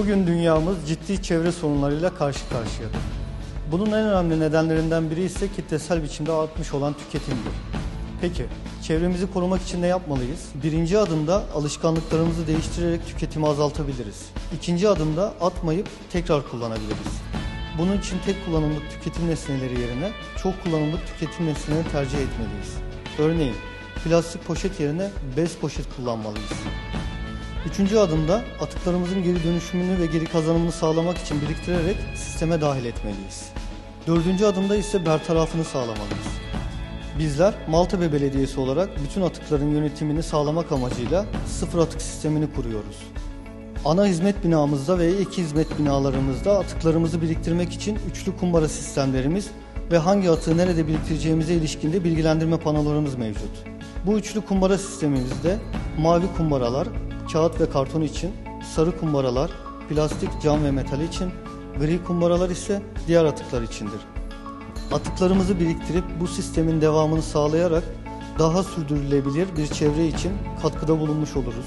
Bugün dünyamız ciddi çevre sorunlarıyla karşı karşıyadır. Bunun en önemli nedenlerinden biri ise kitlesel biçimde artmış olan tüketimdir. Peki, çevremizi korumak için ne yapmalıyız? Birinci adımda alışkanlıklarımızı değiştirerek tüketimi azaltabiliriz. İkinci adımda atmayıp tekrar kullanabiliriz. Bunun için tek kullanımlık tüketim nesneleri yerine çok kullanımlık tüketim nesnelerini tercih etmeliyiz. Örneğin, plastik poşet yerine bez poşet kullanmalıyız. Üçüncü adımda atıklarımızın geri dönüşümünü ve geri kazanımını sağlamak için biriktirerek sisteme dahil etmeliyiz. Dördüncü adımda ise bertarafını sağlamalıyız. Bizler Maltepe Belediyesi olarak bütün atıkların yönetimini sağlamak amacıyla sıfır atık sistemini kuruyoruz. Ana hizmet binamızda ve ek hizmet binalarımızda atıklarımızı biriktirmek için üçlü kumbara sistemlerimiz ve hangi atığı nerede biriktireceğimize ilişkinde bilgilendirme panolarımız mevcut. Bu üçlü kumbara sistemimizde mavi kumbaralar, kağıt ve karton için, sarı kumbaralar, plastik, cam ve metal için, gri kumbaralar ise diğer atıklar içindir. Atıklarımızı biriktirip bu sistemin devamını sağlayarak daha sürdürülebilir bir çevre için katkıda bulunmuş oluruz.